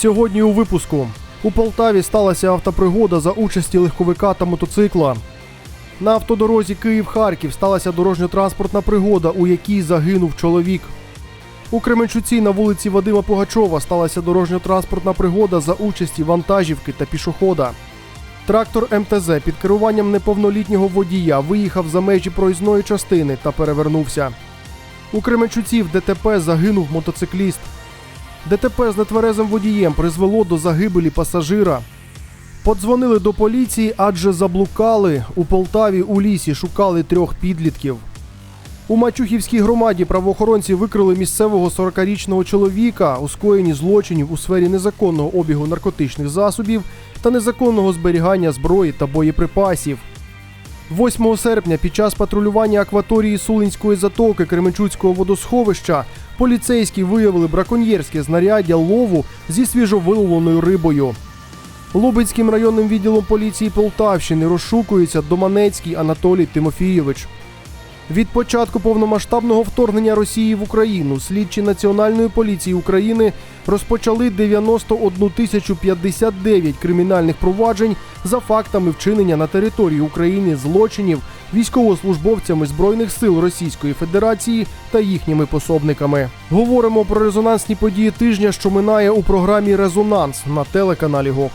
Сьогодні у випуску у Полтаві сталася автопригода за участі легковика та мотоцикла. На автодорозі Київ-Харків сталася дорожньо-транспортна пригода, у якій загинув чоловік. У Кременчуці на вулиці Вадима Пугачова сталася дорожньо-транспортна пригода за участі вантажівки та пішохода. Трактор МТЗ під керуванням неповнолітнього водія виїхав за межі проїзної частини та перевернувся. У Кременчуці в ДТП загинув мотоцикліст. ДТП з нетверезим водієм призвело до загибелі пасажира. Подзвонили до поліції, адже заблукали. У Полтаві у лісі шукали трьох підлітків. У Мачухівській громаді правоохоронці викрили місцевого 40-річного чоловіка у скоєнні злочинів у сфері незаконного обігу наркотичних засобів та незаконного зберігання зброї та боєприпасів. 8 серпня під час патрулювання акваторії Сулинської затоки Кременчуцького водосховища поліцейські виявили браконьєрське знаряддя лову зі свіжовиловленою рибою. Лубенським районним відділом поліції Полтавщини розшукується Доманецький Анатолій Тимофійович. Від початку повномасштабного вторгнення Росії в Україну слідчі Національної поліції України розпочали 91 тисячу 59 кримінальних проваджень за фактами вчинення на території України злочинів військовослужбовцями Збройних сил Російської Федерації та їхніми пособниками. Говоримо про резонансні події тижня, що минає у програмі Резонанс на телеканалі ГОК.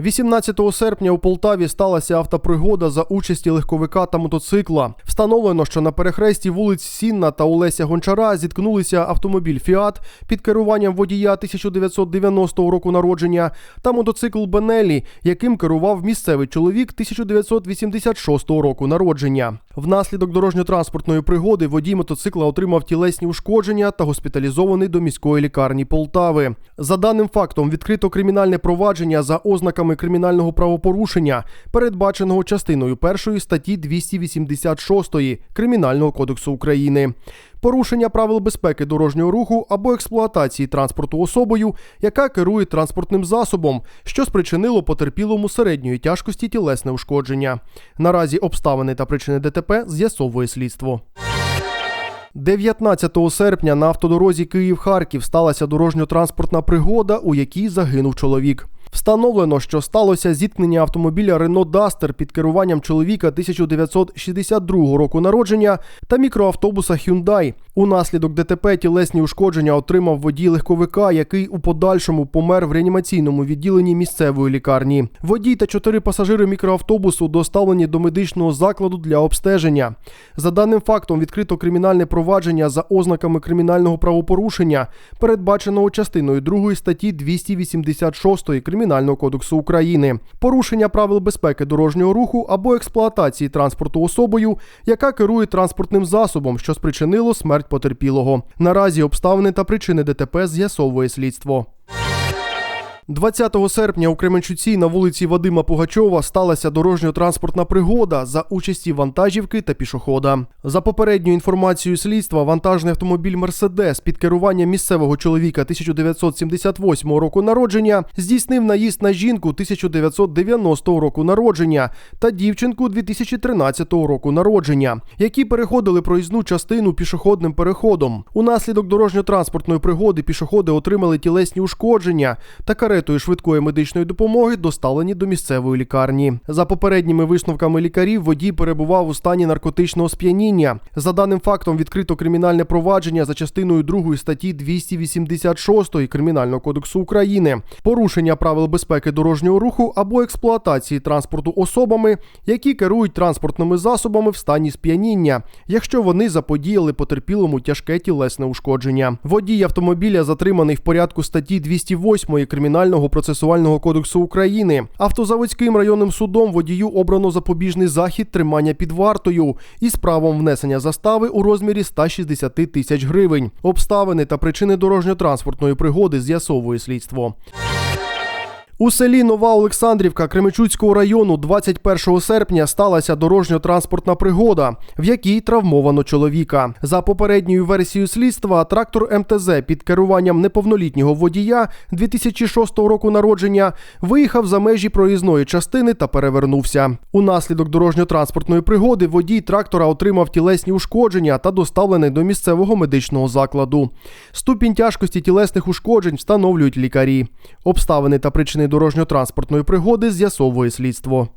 18 серпня у Полтаві сталася автопригода за участі легковика та мотоцикла. Встановлено, що на перехресті вулиць Сінна та Олеся Гончара зіткнулися автомобіль Фіат під керуванням водія 1990 року народження та мотоцикл Бенелі, яким керував місцевий чоловік 1986 року народження. Внаслідок дорожньо-транспортної пригоди водій мотоцикла отримав тілесні ушкодження та госпіталізований до міської лікарні Полтави. За даним фактом, відкрито кримінальне провадження за ознаками кримінального правопорушення, передбаченого частиною першої статті 286 Кримінального кодексу України. Порушення правил безпеки дорожнього руху або експлуатації транспорту особою, яка керує транспортним засобом, що спричинило потерпілому середньої тяжкості тілесне ушкодження. Наразі обставини та причини ДТП з'ясовує слідство. 19 серпня на автодорозі Київ-Харків сталася дорожньо-транспортна пригода, у якій загинув чоловік. Встановлено, що сталося зіткнення автомобіля Renault Duster під керуванням чоловіка 1962 року народження та мікроавтобуса Hyundai. Унаслідок ДТП тілесні ушкодження отримав водій легковика, який у подальшому помер в реанімаційному відділенні місцевої лікарні. Водій та чотири пасажири мікроавтобусу доставлені до медичного закладу для обстеження. За даним фактом відкрито кримінальне провадження за ознаками кримінального правопорушення, передбаченого частиною 2 статті 286 Кримінального кодексу України, порушення правил безпеки дорожнього руху або експлуатації транспорту особою, яка керує транспортним засобом, що спричинило смерть потерпілого. Наразі обставини та причини ДТП з'ясовує слідство. 20 серпня у Кременчуці на вулиці Вадима Пугачова сталася дорожньо-транспортна пригода за участі вантажівки та пішохода. За попередньою інформацією слідства, вантажний автомобіль Мерседес під керуванням місцевого чоловіка 1978 року народження здійснив наїзд на жінку 1990 року народження та дівчинку 2013 року народження, які переходили проїзну частину пішохідним переходом. Унаслідок дорожньо-транспортної пригоди пішоходи отримали тілесні ушкодження та каретою швидкої медичної допомоги доставлені до місцевої лікарні. За попередніми висновками лікарів, водій перебував у стані наркотичного сп'яніння. За даним фактом відкрито кримінальне провадження за частиною 2 статті 286 Кримінального кодексу України, порушення правил безпеки дорожнього руху або експлуатації транспорту особами, які керують транспортними засобами в стані сп'яніння, якщо вони заподіяли потерпілому тяжке тілесне ушкодження. Водій автомобіля затриманий в порядку статті 208 Кримінального процесуального кодексу України. Автозаводським районним судом водію обрано запобіжний захід тримання під вартою із правом внесення застави у розмірі 160 тисяч гривень. Обставини та причини дорожньо-транспортної пригоди з'ясовує слідство. У селі Нова Олександрівка Кременчуцького району 21 серпня сталася дорожньо-транспортна пригода, в якій травмовано чоловіка. За попередньою версією слідства, трактор МТЗ під керуванням неповнолітнього водія 2006 року народження виїхав за межі проїзної частини та перевернувся. Унаслідок дорожньо-транспортної пригоди водій трактора отримав тілесні ушкодження та доставлений до місцевого медичного закладу. Ступінь тяжкості тілесних ушкоджень встановлюють лікарі. Обставини та причини дорожньо-транспортної пригоди з'ясовує слідство.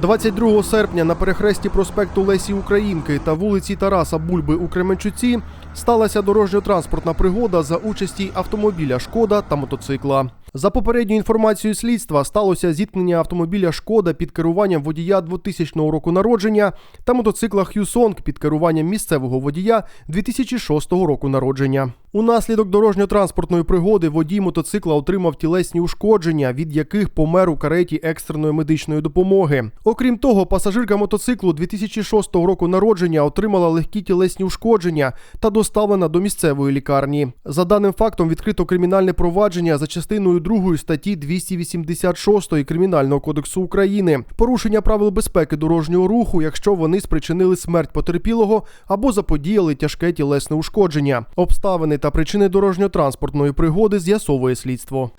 22 серпня на перехресті проспекту Лесі Українки та вулиці Тараса Бульби у Кременчуці сталася дорожньо-транспортна пригода за участі автомобіля Шкода та мотоцикла. За попередньою інформацією слідства сталося зіткнення автомобіля Шкода під керуванням водія 2000 року народження та мотоцикла Х'юсонг під керуванням місцевого водія 2006 року народження. Унаслідок дорожньо-транспортної пригоди водій мотоцикла отримав тілесні ушкодження, від яких помер у кареті екстреної медичної допомоги. Окрім того, пасажирка мотоциклу 2006 року народження отримала легкі тілесні ушкодження та доставлена до місцевої лікарні. За даним фактом відкрито кримінальне провадження за частиною 2 статті 286 Кримінального кодексу України. Порушення правил безпеки дорожнього руху, якщо вони спричинили смерть потерпілого або заподіяли тяжке тілесне ушкодження. Обставини та причини дорожньо-транспортної пригоди з'ясовує слідство.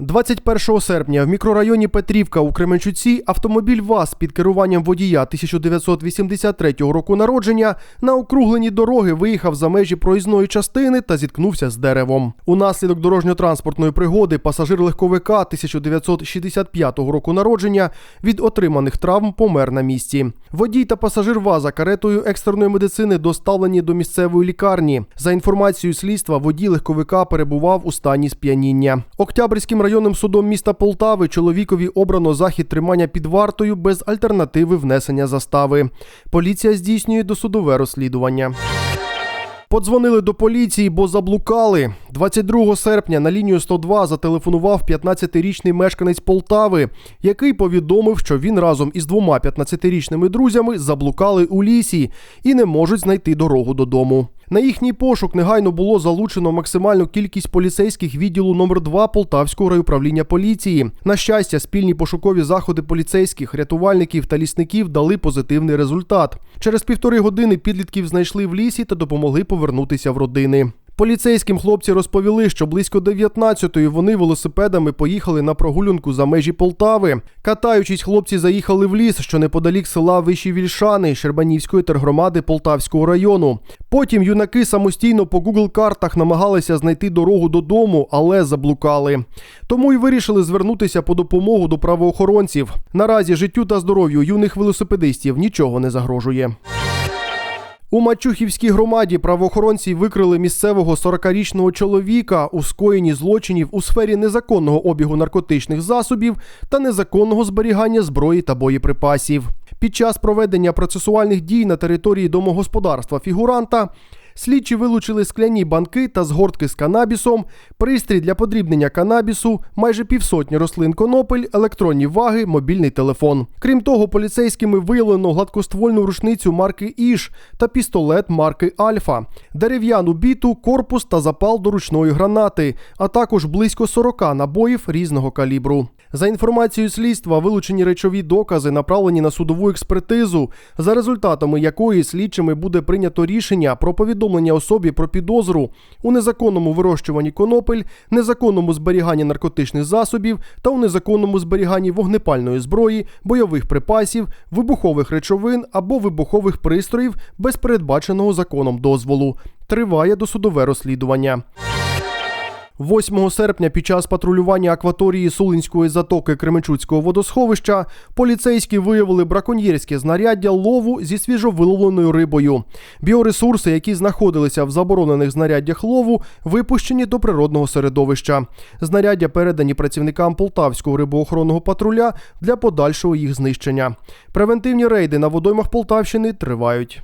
21 серпня в мікрорайоні Петрівка у Кременчуці автомобіль ВАЗ під керуванням водія 1983 року народження на округлені дороги виїхав за межі проїзної частини та зіткнувся з деревом. Унаслідок дорожньо-транспортної пригоди пасажир легковика 1965 року народження від отриманих травм помер на місці. Водій та пасажир ВАЗа каретою екстреної медицини доставлені до місцевої лікарні. За інформацією слідства, водій легковика перебував у стані сп'яніння. Октябрьським районним судом міста Полтави чоловікові обрано захід тримання під вартою без альтернативи внесення застави. Поліція здійснює досудове розслідування. Подзвонили до поліції, бо заблукали. 22 серпня на лінію 102 зателефонував 15-річний мешканець Полтави, який повідомив, що він разом із двома 15-річними друзями заблукали у лісі і не можуть знайти дорогу додому. На їхній пошук негайно було залучено максимальну кількість поліцейських відділу номер 2 Полтавського райуправління поліції. На щастя, спільні пошукові заходи поліцейських, рятувальників та лісників дали позитивний результат. Через півтори години підлітків знайшли в лісі та допомогли повернутися в родини. Поліцейським хлопці розповіли, що близько 19-ї вони велосипедами поїхали на прогулянку за межі Полтави. Катаючись, хлопці заїхали в ліс, що неподалік села Вищі Вільшани Щербанівської тергромади Полтавського району. Потім юнаки самостійно по Google картах намагалися знайти дорогу додому, але заблукали. Тому й вирішили звернутися по допомогу до правоохоронців. Наразі життю та здоров'ю юних велосипедистів нічого не загрожує. У Мачухівській громаді правоохоронці викрили місцевого 40-річного чоловіка у скоєнні злочинів у сфері незаконного обігу наркотичних засобів та незаконного зберігання зброї та боєприпасів. Під час проведення процесуальних дій на території домогосподарства фігуранта слідчі вилучили скляні банки та згортки з канабісом, пристрій для подрібнення канабісу, майже півсотні рослин конопель, електронні ваги, мобільний телефон. Крім того, поліцейськими виявлено гладкоствольну рушницю марки Іш та пістолет марки Альфа, дерев'яну біту, корпус та запал до ручної гранати, а також близько 40 набоїв різного калібру. За інформацією слідства, вилучені речові докази направлені на судову експертизу, за результатами якої слідчими буде прийнято рішення про повідомлення особі про підозру у незаконному вирощуванні конопель, незаконному зберіганні наркотичних засобів та у незаконному зберіганні вогнепальної зброї, бойових припасів, вибухових речовин або вибухових пристроїв без передбаченого законом дозволу. Триває досудове розслідування. 8 серпня під час патрулювання акваторії Сулинської затоки Кременчуцького водосховища поліцейські виявили браконьєрське знаряддя лову зі свіжовиловленою рибою. Біоресурси, які знаходилися в заборонених знаряддях лову, випущені до природного середовища. Знаряддя передані працівникам полтавського рибоохоронного патруля для подальшого їх знищення. Превентивні рейди на водоймах Полтавщини тривають.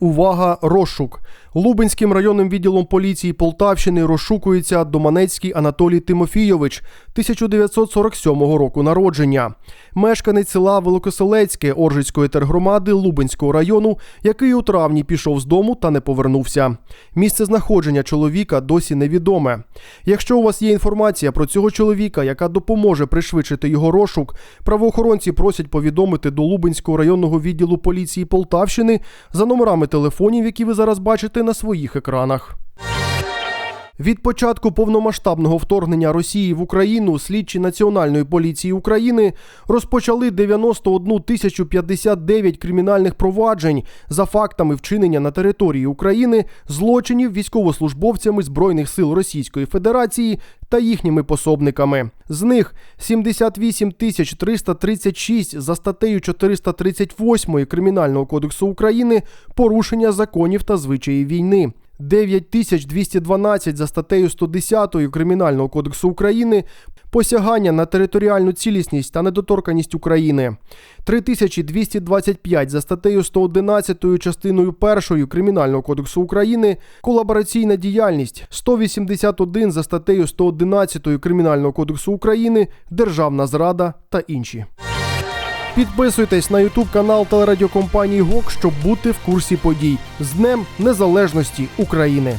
Увага, розшук. Лубенським районним відділом поліції Полтавщини розшукується Доманецький Анатолій Тимофійович, 1947 року народження. Мешканець села Великоселецьке Оржицької тергромади Лубенського району, який у травні пішов з дому та не повернувся. Місце знаходження чоловіка досі невідоме. Якщо у вас є інформація про цього чоловіка, яка допоможе пришвидшити його розшук, правоохоронці просять повідомити до Лубенського районного відділу поліції Полтавщини за номерами телефонів, які ви зараз бачите на своїх екранах. Від початку повномасштабного вторгнення Росії в Україну слідчі Національної поліції України розпочали 91 тисячу 59 кримінальних проваджень за фактами вчинення на території України злочинів військовослужбовцями Збройних сил Російської Федерації та їхніми пособниками. З них 78 тисяч 336 за статтею 438 Кримінального кодексу України порушення законів та звичаїв війни. 9212 за статтею 110 Кримінального кодексу України посягання на територіальну цілісність та недоторканість України, 3225 за статтею 111 частиною 1 Кримінального кодексу України колабораційна діяльність, 181 за статтею 111 Кримінального кодексу України державна зрада та інші. Підписуйтесь на ютуб канал телерадіокомпанії ГОК, щоб бути в курсі подій з Днем Незалежності України.